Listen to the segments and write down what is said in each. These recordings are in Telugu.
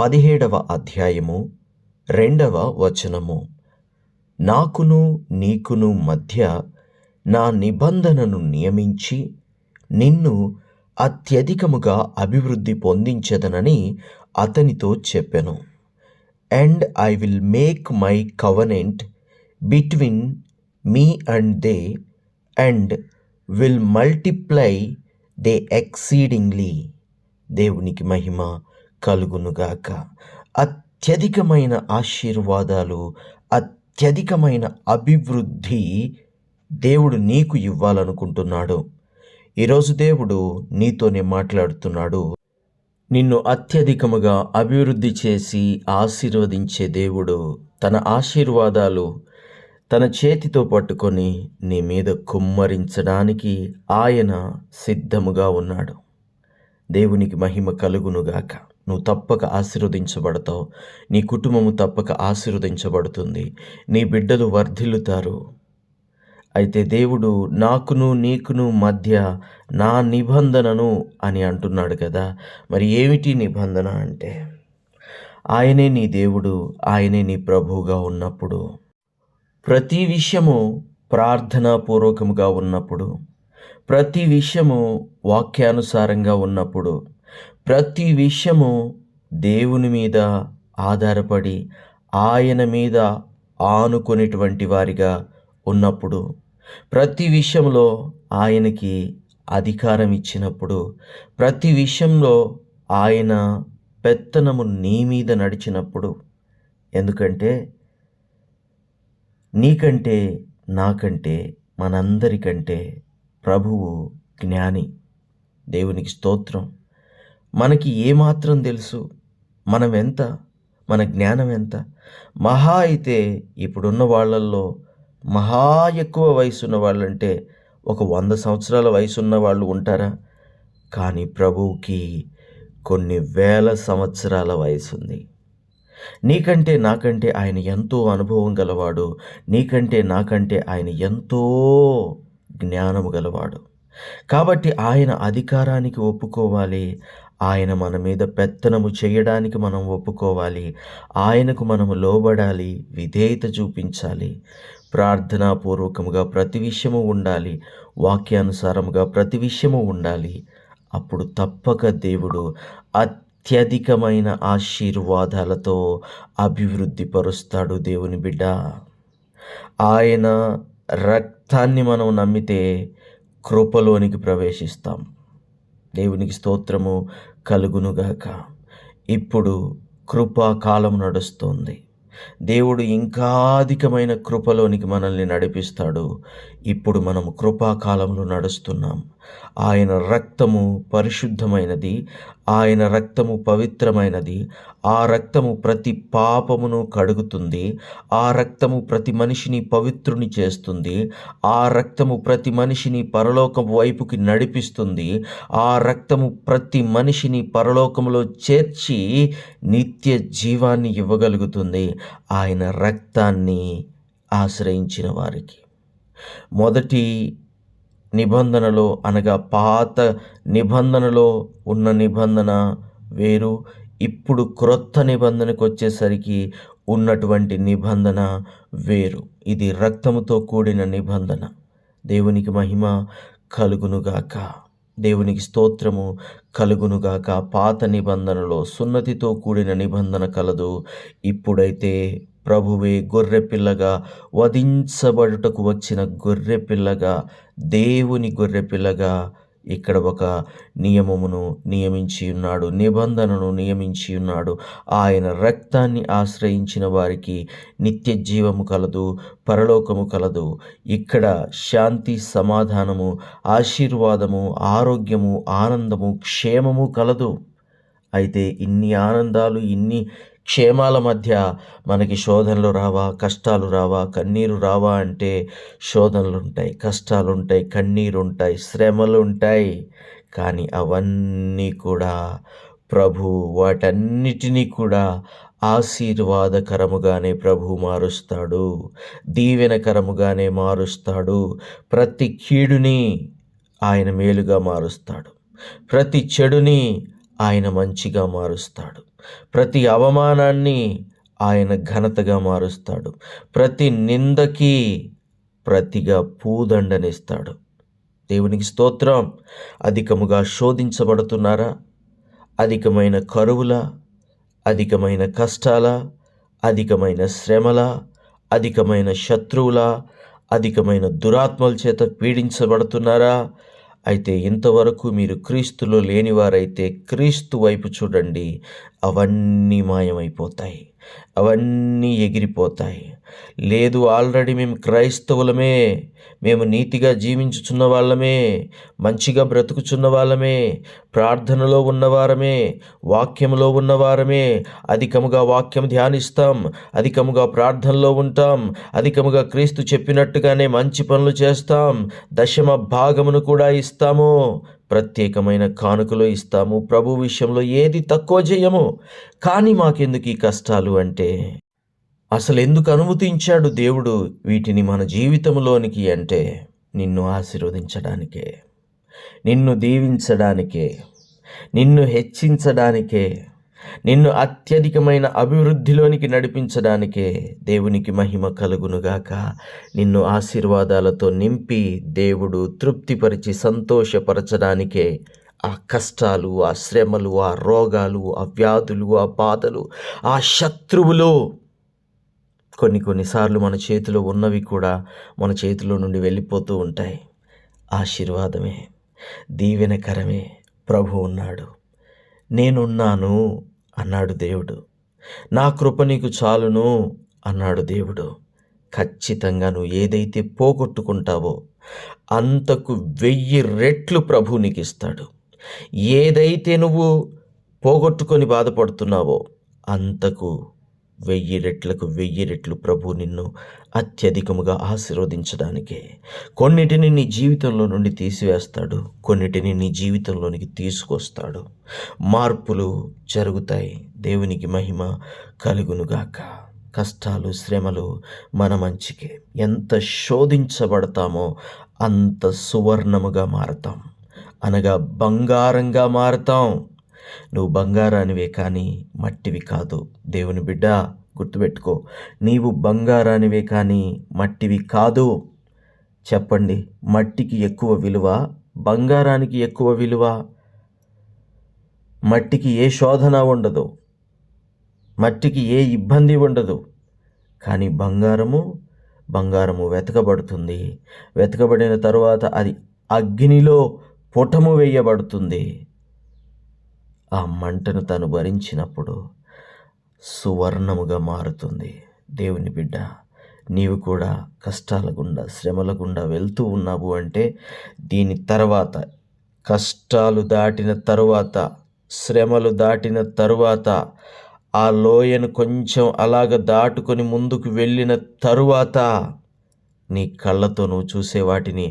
పదిహేడవ అధ్యాయము రెండవ వచనము. నాకును నీకును మధ్య నా నిబంధనను నియమించి నిన్ను అత్యధికముగా అభివృద్ధి పొందించదనని అతనితో చెప్పెను. And I will make my covenant between me and they and will multiply they exceedingly. దేవునికి మహిమ. కలుగునుగాక. అత్యధికమైన ఆశీర్వాదాలు అత్యధికమైన అభివృద్ధి దేవుడు నీకు ఇవ్వాలనుకుంటున్నాడు. ఈరోజు దేవుడు నీతోనే మాట్లాడుతున్నాడు. నిన్ను అత్యధికముగా అభివృద్ధి చేసి ఆశీర్వదించే దేవుడు తన ఆశీర్వాదాలు తన చేతితో పట్టుకొని నీ మీద కుమ్మరించడానికి ఆయన సిద్ధముగా ఉన్నాడు. దేవునికి మహిమ కలుగునుగాక. నువ్వు తప్పక ఆశీర్వదించబడతావు. నీ కుటుంబము తప్పక ఆశీర్వదించబడుతుంది. నీ బిడ్డలు వర్ధిల్లుతారు. అయితే దేవుడు నాకును నీకును మధ్య నా నిబంధనను అని అంటున్నాడు కదా. మరి ఏమిటి నిబంధన అంటే? ఆయనే నీ దేవుడు ఆయనే నీ ప్రభువుగా ఉన్నప్పుడు ప్రతి విషయము ప్రార్థనాపూర్వకముగా ఉన్నప్పుడు ప్రతి విషయము వాక్యానుసారంగా ఉన్నప్పుడు ప్రతి విషయము దేవుని మీద ఆధారపడి ఆయన మీద ఆనుకునేటువంటి వారిగా ఉన్నప్పుడు ప్రతి విషయంలో ఆయనకి అధికారం ఇచ్చినప్పుడు ప్రతి విషయంలో ఆయన పెత్తనము నీ మీద నడిచినప్పుడు ఎందుకంటే నీకంటే నాకంటే మనందరికంటే ప్రభువు జ్ఞాని. దేవునికి స్తోత్రం. మనకి ఏమాత్రం తెలుసు? మనం ఎంత మన జ్ఞానం ఎంత మహా అయితే ఇప్పుడున్న వాళ్ళల్లో మహా ఎక్కువ వయసు ఉన్న వాళ్ళంటే ఒక వంద సంవత్సరాల వయసు ఉన్న వాళ్ళు ఉంటారా? కానీ ప్రభువుకి కొన్ని వేల సంవత్సరాల వయసు ఉంది నీకంటే నాకంటే ఆయన ఎంతో అనుభవం గలవాడు. నీకంటే నాకంటే ఆయన ఎంతో జ్ఞానము గలవాడు. కాబట్టి ఆయన అధికారానికి ఒప్పుకోవాలి. ఆయన మన మీద పెత్తనము చేయడానికి మనం ఒప్పుకోవాలి. ఆయనకు మనము లోబడాలి విధేయత చూపించాలి. ప్రార్థనాపూర్వకముగా ప్రతి విషయము ఉండాలి. వాక్యానుసారముగా ప్రతి విషయము ఉండాలి. అప్పుడు తప్పక దేవుడు అత్యధికమైన ఆశీర్వాదాలతో అభివృద్ధి పరుస్తాడు దేవుని బిడ్డ. ఆయన రక్తాన్ని మనం నమ్మితే కృపలోనికి ప్రవేశిస్తాం. దేవునికి స్తోత్రము కలుగునుగాక ఇప్పుడు కృపాకాలం నడుస్తుంది. దేవుడు ఇంకా అధికమైన కృపలోనికి మనల్ని నడిపిస్తాడు. ఇప్పుడు మనం కృపాకాలంలో నడుస్తున్నాం. ఆయన రక్తము పరిశుద్ధమైనది ఆయన రక్తము పవిత్రమైనది ఆ రక్తము ప్రతి పాపమును కడుగుతుంది ఆ రక్తము ప్రతి మనిషిని పవిత్రుని చేస్తుంది ఆ రక్తము ప్రతి మనిషిని పరలోకం వైపుకి నడిపిస్తుంది ఆ రక్తము ప్రతి మనిషిని పరలోకములో చేర్చి నిత్య జీవాన్ని ఇవ్వగలుగుతుంది. ఆయన రక్తాన్ని ఆశ్రయించిన వారికి. మొదటి నిబంధనలో అనగా పాత నిబంధనలో ఉన్న నిబంధన వేరు. ఇప్పుడు క్రొత్త నిబంధనకు వచ్చేసరికి ఉన్నటువంటి నిబంధన వేరు. ఇది రక్తముతో కూడిన నిబంధన. దేవునికి మహిమ కలుగునుగాక. దేవునికి స్తోత్రము కలుగునుగాక. పాత నిబంధనలో సున్నతితో కూడిన నిబంధన కలదు. ఇప్పుడైతే ప్రభువే గొర్రెపిల్లగా వధించబడుటకు వచ్చిన గొర్రెపిల్లగా దేవుని గొర్రెపిల్లగా ఇక్కడ ఒక నియమమును నియమించి ఉన్నాడు నిబంధనను నియమించి ఉన్నాడు. ఆయన రక్తాన్ని ఆశ్రయించిన వారికి నిత్య జీవము కలదు పరలోకము కలదు. ఇక్కడ శాంతి సమాధానము ఆశీర్వాదము ఆరోగ్యము ఆనందము క్షేమము కలదు. అయితే ఇన్ని ఆనందాలు ఇన్ని క్షేమాల మధ్య మనకి శోధనలు రావా కష్టాలు రావా కన్నీరు రావా అంటే శోధనలు ఉంటాయి కష్టాలు ఉంటాయి కన్నీరు ఉంటాయి శ్రమలు ఉంటాయి కానీ అవన్నీ కూడా ప్రభు వాటన్నిటినీ కూడా ఆశీర్వాదకరముగానే ప్రభు మారుస్తాడు దీవెనకరముగానే మారుస్తాడు ప్రతి కీడుని ఆయన మేలుగా మారుస్తాడు ప్రతి చెడుని ఆయన మంచిగా మారుస్తాడు. ప్రతి అవమానాన్ని ఆయన ఘనతగా మారుస్తాడు. ప్రతి నిందకి ప్రతిగా పూదండనిస్తాడు. దేవునికి స్తోత్రం. అధికముగా శోధించబడుతున్నారా? అధికమైన కరువుల? అధికమైన కష్టాల? అధికమైన శ్రమల? అధికమైన శత్రువుల? అధికమైన దురాత్మల చేత పీడించబడుతున్నారా? అయితే ఇంతవరకు మీరు క్రీస్తులో లేనివారైతే క్రీస్తు వైపు చూడండి అవన్నీ మాయమైపోతాయి. అవన్నీ ఎగిరిపోతాయి. లేదు ఆల్రెడీ మేము క్రైస్తవులమే. మేము నీతిగా జీవించుచున్న వాళ్ళమే. మంచిగా బ్రతుకుచున్న వాళ్ళమే. ప్రార్థనలో ఉన్నవారమే వాక్యంలో ఉన్నవారమే అధికముగా వాక్యం ధ్యానిస్తాం. అధికముగా ప్రార్థనలో ఉంటాం. అధికముగా క్రీస్తు చెప్పినట్టుగానే మంచి పనులు చేస్తాం. దశమ భాగమును కూడా ఇస్తాము. ప్రత్యేకమైన కానుకలు ఇస్తాము. ప్రభు విషయంలో ఏది తక్కువ చేయము కానీ మాకెందుకు ఈ కష్టాలు అంటే? అసలు ఎందుకు అనుమతించాడు దేవుడు వీటిని మన జీవితంలోనికి అంటే? నిన్ను ఆశీర్వదించడానికే నిన్ను దీవించడానికే నిన్ను హెచ్చించడానికే నిన్ను అత్యధికమైన అభివృద్ధిలోనికి నడిపించడానికే దేవునికి మహిమ కలుగునుగాక. నిన్ను ఆశీర్వాదాలతో నింపి దేవుడు తృప్తిపరిచి సంతోషపరచడానికే ఆ కష్టాలు ఆ శ్రమలు ఆ రోగాలు ఆ వ్యాధులు ఆ బాధలు ఆ శత్రువులు కొన్ని కొన్నిసార్లు మన చేతిలో ఉన్నవి కూడా మన చేతిలో నుండి వెళ్ళిపోతూ ఉంటాయి. ఆశీర్వాదమే దీవెనకరమే ప్రభు ఉన్నాడు. నేనున్నాను అన్నాడు దేవుడు. నా కృప నీకు చాలును అన్నాడు దేవుడు. ఖచ్చితంగా నువ్వు ఏదైతే పోగొట్టుకుంటావో అంతకు వెయ్యి రెట్లు ప్రభు నీకు ఇస్తాడు ఏదైతే నువ్వు పోగొట్టుకొని బాధపడుతున్నావో అంతకు వెయ్యి రెట్లకు వెయ్యి రెట్లు ప్రభు నిన్ను అత్యధికముగా ఆశీర్వదించడానికే. కొన్నిటిని నీ జీవితంలో నుండి తీసివేస్తాడు కొన్నిటిని నీ జీవితంలోనికి తీసుకొస్తాడు. మార్పులు జరుగుతాయి. దేవునికి మహిమ కలుగునుగాక కష్టాలు శ్రమలు మన మంచికే. ఎంత శోధించబడతామో అంత సువర్ణముగా మారతాం. అనగా బంగారంగా మారతాం. నువ్వు బంగారానివే కానీ మట్టివి కాదు. దేవుని బిడ్డ గుర్తుపెట్టుకో. నీవు బంగారానివే కానీ మట్టివి కాదు. చెప్పండి మట్టికి ఎక్కువ విలువ బంగారానికి ఎక్కువ విలువ? మట్టికి ఏ శోధన ఉండదు. మట్టికి ఏ ఇబ్బంది ఉండదు. కానీ బంగారము బంగారము వెతకబడుతుంది. వెతకబడిన తరువాత అది అగ్నిలో పుటము వేయబడుతుంది. ఆ మంటను తను భరించినప్పుడు సువర్ణముగా మారుతుంది. దేవుని బిడ్డ నీవు కూడా కష్టాల గుండా శ్రమల గుండా వెళ్తూ ఉన్నావు అంటే దీని తర్వాత కష్టాలు దాటిన తరువాత శ్రమలు దాటిన తరువాత ఆ లోయను కొంచెం అలాగ దాటుకొని ముందుకు వెళ్ళిన తరువాత నీ కళ్ళతో నువ్వు చూసే వాటిని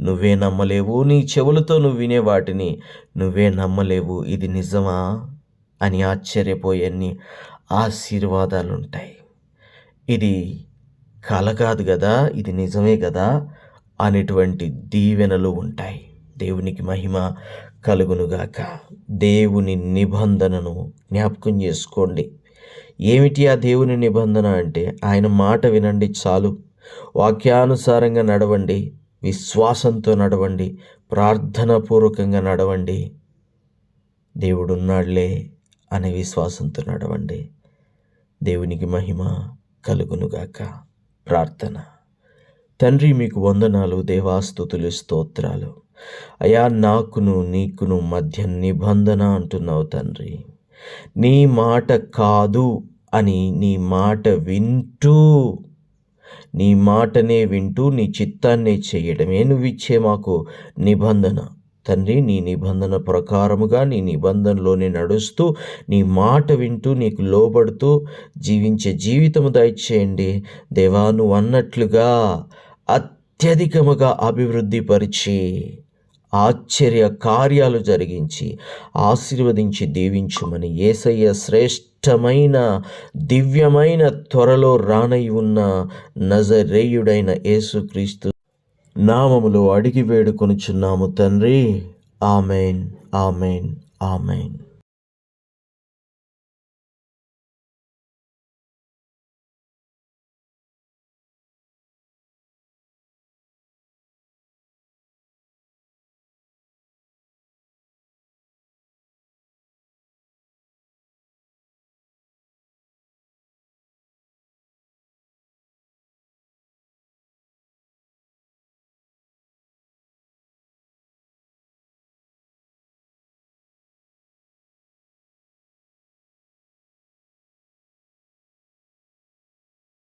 నువ్వే నమ్మలేవు నీ చెవులతో నువ్వు వినే వాటిని. నువ్వే నమ్మలేవు ఇది నిజమా? అని ఆశ్చర్యపోయేన్ని ఆశీర్వాదాలు ఉంటాయి ఇది కల కాదు కదా ఇది నిజమే కదా అనేటువంటి దీవెనలు ఉంటాయి. దేవునికి మహిమ కలుగునుగాక. దేవుని నిబంధనను జ్ఞాపకం చేసుకోండి. ఏమిటి ఆ దేవుని నిబంధన అంటే? ఆయన మాట వినండి చాలు. వాక్యానుసారంగా నడవండి. విశ్వాసంతో నడవండి. ప్రార్థనాపూర్వకంగా నడవండి. దేవుడున్నాడులే అనే విశ్వాసంతో నడవండి. దేవునికి మహిమ కలుగునుగాక. ప్రార్థన. తండ్రి మీకు వందనాలు దేవాస్తుతులు స్తోత్రాలు. అయా నాకును నీకును మధ్య నిబంధన అంటున్నావు తండ్రి. నీ మాట కాదు అని నీ మాట వింటూ నీ మాటనే వింటూ నీ చిత్తాన్నే చేయడమే నువ్విచ్చే మాకు నిబంధన. తండ్రి నీ నిబంధన ప్రకారముగా నీ నిబంధనలోనే నడుస్తూ నీ మాట వింటూ నీకు లోబడుతూ జీవించే జీవితము దయచేయండి. దేవా నువ్వు అన్నట్లుగా అత్యధికముగా అభివృద్ధి పరిచి ఆశ్చర్య కార్యాలు జరిగించి ఆశీర్వదించి దీవించుమని ఏసయ్య శ్రేష్టమైన దివ్యమైన త్వరలో రానై ఉన్న నజరేయుడైన యేసుక్రీస్తు నామములో అడిగి వేడుకొనుచున్నాము తండ్రి. Amen amen amen.